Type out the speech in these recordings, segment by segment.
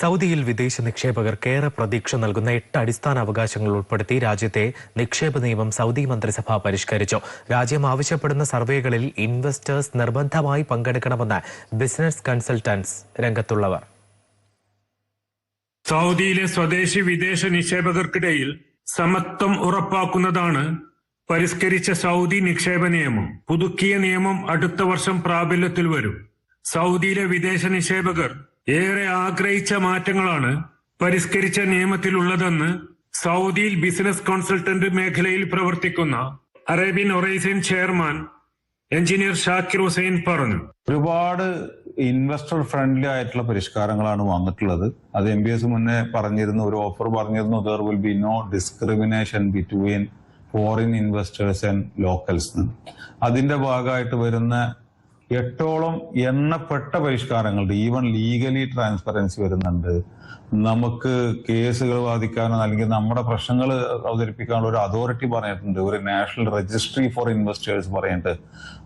സൗദിയിൽ വിദേശ നിക്ഷേപകർക്ക് ഏറെ പ്രതീക്ഷ നൽകുന്ന എട്ട് അടിസ്ഥാന അവകാശങ്ങൾ ഉൾപ്പെടുത്തി രാജ്യത്തെ നിക്ഷേപ നിയമം സൗദി മന്ത്രിസഭ പരിഷ്കരിച്ചു. രാജ്യം ആവശ്യപ്പെടുന്ന സർവേകളിൽ ഇൻവെസ്റ്റേഴ്സ് നിർബന്ധമായി പങ്കെടുക്കണമെന്ന് ബിസിനസ് കൺസൾട്ടൻസ് രംഗത്തുള്ളവർ. സൗദിയിലെ സ്വദേശി വിദേശ നിക്ഷേപകർക്കിടയിൽ സമത്വം ഉറപ്പാക്കുന്നതാണ് പരിഷ്കരിച്ച സൗദി നിക്ഷേപ നിയമം. പുതുക്കിയ നിയമം അടുത്ത വർഷം പ്രാബല്യത്തിൽ വരും. സൗദിയിലെ വിദേശ നിക്ഷേപകർ ഏറെ ആഗ്രഹിച്ച മാറ്റങ്ങളാണ് പരിഷ്കരിച്ച നിയമത്തിലുള്ളതെന്ന് സൗദിയിൽ ബിസിനസ് കൺസൾട്ടന്റ് മേഖലയിൽ പ്രവർത്തിക്കുന്ന Arabian Horizon chairman engineer Shakir Hussain പറഞ്ഞു. ഒരുപാട് ഇൻവെസ്റ്റർ ഫ്രണ്ട്ലി ആയിട്ടുള്ള പരിഷ്കാരങ്ങളാണ് വന്നിട്ടുള്ളത്. അത് എം ബി എസ് മുന്നേ പറഞ്ഞിരുന്നു ഒരു ഓഫർ പറഞ്ഞിരുന്നു there will be no discrimination between foreign investors and locals അതിന്റെ ഭാഗമായിട്ട് വരുന്ന എട്ടോളം എണ്ണപ്പെട്ട പരിഷ്കാരങ്ങളുണ്ട്. ഈവൻ ലീഗലി ട്രാൻസ്പെറൻസി വരുന്നുണ്ട്. നമുക്ക് കേസുകൾ വാദിക്കാനോ അല്ലെങ്കിൽ നമ്മുടെ പ്രശ്നങ്ങൾ അവതരിപ്പിക്കാനുള്ള ഒരു അതോറിറ്റി പറഞ്ഞിട്ടുണ്ട്. ഒരു നാഷണൽ രജിസ്ട്രി ഫോർ ഇൻവെസ്റ്റേഴ്സ് പറഞ്ഞിട്ട്.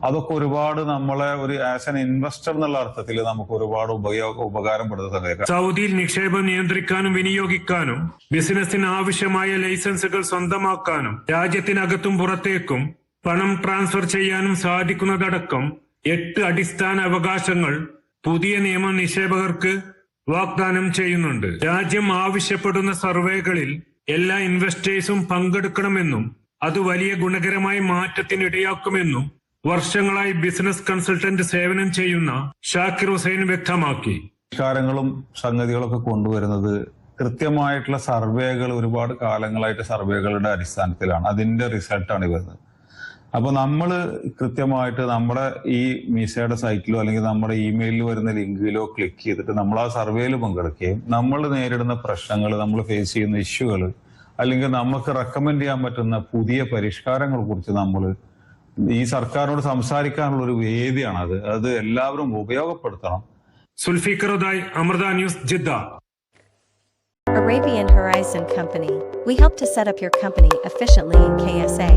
അതൊക്കെ ഒരുപാട് നമ്മളെ ഒരു ആസ് എൻ ഇൻവെസ്റ്റർ എന്നുള്ള അർത്ഥത്തിൽ നമുക്ക് ഒരുപാട് ഉപയോഗ ഉപകാരപ്പെടുന്ന സൗദിയിൽ നിക്ഷേപം നിയന്ത്രിക്കാനും വിനിയോഗിക്കാനും ബിസിനസിന് ആവശ്യമായ ലൈസൻസുകൾ സ്വന്തമാക്കാനും രാജ്യത്തിനകത്തും പുറത്തേക്കും പണം ട്രാൻസ്ഫർ ചെയ്യാനും സാധിക്കുന്നതടക്കം എട്ട് അടിസ്ഥാന അവകാശങ്ങൾ പുതിയ നിയമ നിക്ഷേപകർക്ക് വാഗ്ദാനം ചെയ്യുന്നുണ്ട്. രാജ്യം ആവശ്യപ്പെടുന്ന സർവേകളിൽ എല്ലാ ഇൻവെസ്റ്റേഴ്സും പങ്കെടുക്കണമെന്നും അത് വലിയ ഗുണകരമായ മാറ്റത്തിനിടയാക്കുമെന്നും വർഷങ്ങളായി ബിസിനസ് കൺസൾട്ടന്റ് സേവനം ചെയ്യുന്ന ഷാക്കിർ ഹുസൈൻ വ്യക്തമാക്കി. പരിഷ്കാരങ്ങളും സംഗതികളൊക്കെ കൊണ്ടുവരുന്നത് കൃത്യമായിട്ടുള്ള സർവേകൾ ഒരുപാട് കാലങ്ങളായിട്ട് സർവേകളുടെ അടിസ്ഥാനത്തിലാണ്. അതിന്റെ റിസൾട്ടാണ് വരുന്നത് അപ്പൊ നമ്മൾ കൃത്യമായിട്ട് നമ്മുടെ ഈ മീസയുടെ സൈറ്റിലോ അല്ലെങ്കിൽ നമ്മുടെ ഇമെയിലിൽ വരുന്ന ലിങ്കിലോ ക്ലിക്ക് ചെയ്തിട്ട് നമ്മൾ ആ സർവേയിൽ പങ്കെടുക്കുകയും നമ്മൾ നേരിടുന്ന പ്രശ്നങ്ങൾ നമ്മൾ ഫേസ് ചെയ്യുന്ന ഇഷ്യൂകൾ അല്ലെങ്കിൽ നമുക്ക് റെക്കമെൻഡ് ചെയ്യാൻ പറ്റുന്ന പുതിയ പരിഷ്കാരങ്ങളെ കുറിച്ച് നമ്മൾ ഈ സർക്കാരിനോട് സംസാരിക്കാനുള്ള ഒരു വേദിയാണ് അത് അത് എല്ലാവരും ഉപയോഗപ്പെടുത്തണം സുൽഫിക്കറുതായി Amrita news Jeddah Arabian Horizon Company. We help to set up your company efficiently in KSA.